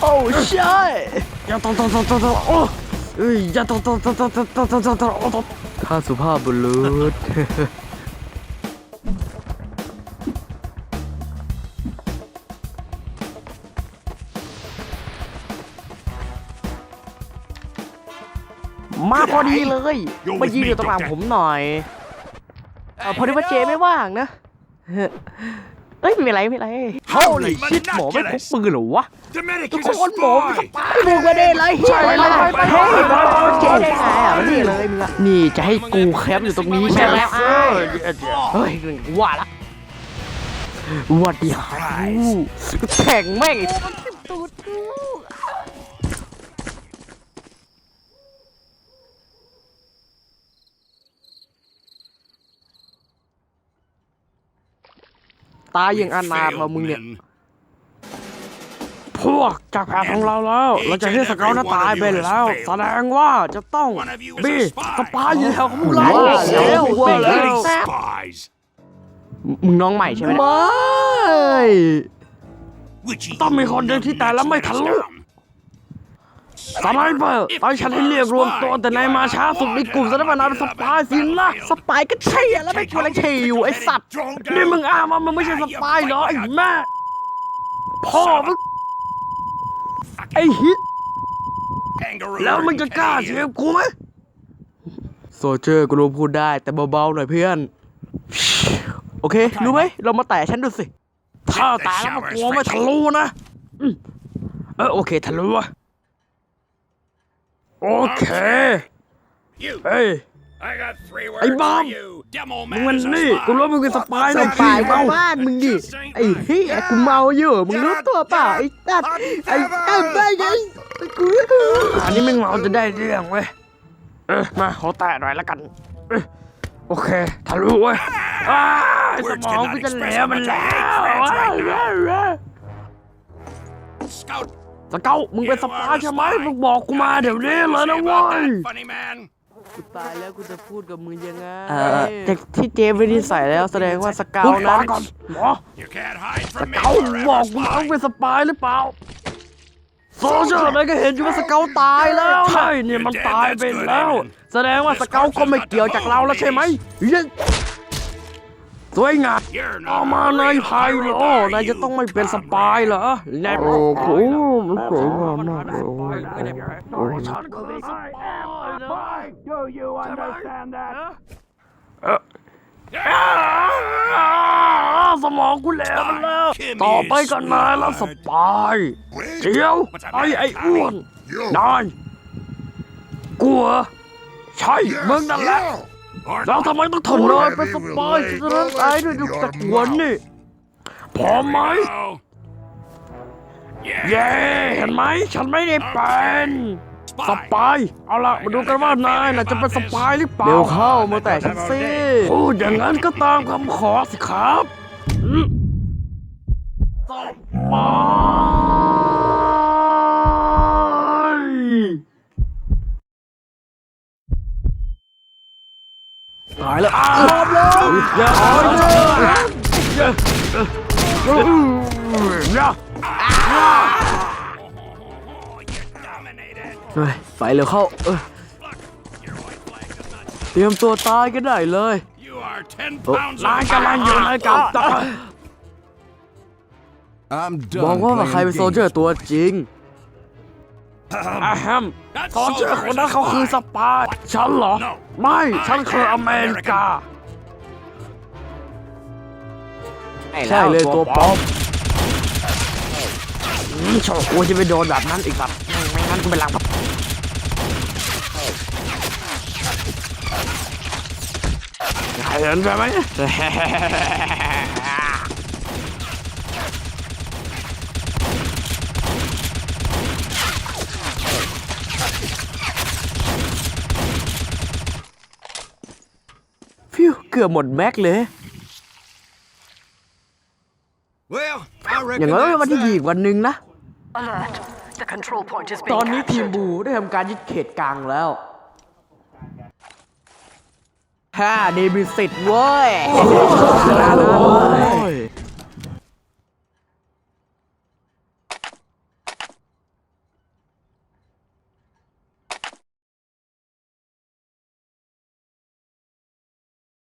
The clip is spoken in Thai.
โอ้ใช่อย่าตองตองตองตองตองโอ้เอ้ยอย่าตองตองตองตองตองตองตองตองโอ้ตองข้าสุภาพบุรุษมาพอดีเลย มายืนอยู่ตรงหลังผมหน่อย พอดีว่าเจไม่ว่างนะ เอ้ยไม่เป็นไรไม่เป็นไรเฮ้ยชิดหมอไม่พกปืนเหรอวะ Dominic ทุก is a คนหมอ spy! ไปดูกันได้เลยเฮ้ยไปไปไปเฮ้ยเจได้ไงอะนี่เลยมึงอะนี่จะให้กูแคปอยู่ตรงนี้ใช่ไหมอ้ายเฮ้ยว่าละว่าดีหากูแข่งแม่ง ตายอย่างอนาถว่ะมึงเนี่ย พวกจากแผนของเราแล้ว เราจะให้สเกลน่าตายไปแล้ว แสดงว่าจะต้องบีสปายอยู่แถวของพวกเราแล้วว่าแล้ว spies! มึงน้องใหม่ใช่ไหมไม่ Which ต้องมีคนเดินที่ตายแล้วไม่ทะลุ สไนเปอร์ตอฉันให้เรียกรวมตัวแต่นายมาช้าสุดในกลุ่มสดงว่านายเป็นสปายสินะสปายก็ใช่อะแล้วไม่กลัวอะไรเชยอยู่ไอสัตว์นี่มึงอ้างว่ามึงไม่ใช่สปายเหรอไอ้แม่พ่อมึงไอ้ฮิตแล้วมึงจะกล้าเสียกูไหมโซเจอร์กูรู้พูดได้แต่เบาๆหน่อยเพื่อน โอเค รู้ไหมเรามาแตะฉันดูสิ ถ้าแตายแล้วมันกลัวไม่ทะลุนะเออโอเคทะลุอะ โอเค You, เฮ้ย I got three words Hey, Bob. for you. Demo มึง man มัน is a นี่ spy. กูรู้ว่ามึงเป็นสปายสนะปายขี้มาเมาบ้านมึงดิ ไอ้เฮียกูเมาอยู่มึงรู้ตัวเปล่าไอ้ตัดไอ้ไอ้ไอ้ไอ้กูอันนี้มึงเมาจะได้เรื่องเว้ยเออมาขอแตะหน่อยละกันเออโอเคทะลุเว้ยอ้ายสมองกูจะเหลวมันแล้วอ้ายเว้ยเว้ย Scout. สเกามึงเป็นสปายใช่ไหมมึงบอกกูมาเดี๋ยวนี้เลยนะเว้ย Funny man. กูตายแล้วกูจะพูดกับมึงยังไงเออแต่ที่เจไม่ได้ใส่แล้วแสดงว่าสเกาพูดนั้มานก่อนหมอ You can't hide from me. เขาบอกกูมาว่าเป็นสปายหรือเปล่าโซเชียลเลยก็เห็นอยู่ว่าสเกาตายแล้วใช่เนี่ยมันตายไปแล้ว แสดงว่าสเกาก็ไม่เกี่ยวจากเราแล้วใช่ไหมเย้ สวยงาม You're เอมานายไพโลนายจะต้องไม่เป็นสปายเหรอแน่โอ้โหมันสวยงามมากเลยโอ้ฉันก็เป็นสปายนะ Do you understand that สมองกูแหลมแล้วต่อไปก็นายแล้วสปายเดี๋ยวไอ้ไอ้อ้วนนายกลัวใช่มึงนั่นแหละ แล้วทำไมต้องทนนายเป็นสปายจะต้องตายด้วยดุตะกวนนี่พร้อมไหม เย้เห็นไหมฉันไม่ได้เป็นสปายเอาละมาดูกันว่านายน่ะจะเป็นสปายหรือเปล่าเดี๋ยวเข้ามาแต่ฉันสิพูดอย่างนั้นก็ตามคำขอสิครับอืมสปาย ตายแล้วอ้าวอย่าเอาอย่าอย่าอย่า Oh, you dominated. เฮ้ยไปเร็วเข้าเออ Your white flag does not. เตรียมตัวตายกันได้เลย You are ten Oh, pounds นาย of กำลังอยู่ในกับตา I'm บอก done ว่าใคร playing เป็นโซลเจอร์ games. ตัวจริง อะแฮมตอนเจอคนนั้นเขาคือสปายฉันเหรอ ไม่ ฉันคืออเมริกา ใช่เลยตัวปลอมอืมโชว์กูจะไปโดนแบบนั้นอีกแบบไม่งั้นกูเป็นหลังพับเห็นใช่ไหม ฟิว เกือบหมดแม็กเลย Well, I อย่าง reckon น้อยวัน that's ที่ that. ยีกวันหนึ่งนะ Alert. The control point is ต being อนนี้ทีม captured. บูได้ทำการยึดเขตกลางแล้วฮ่าเดบิสิตเว้ยชนะแล้วเว้ย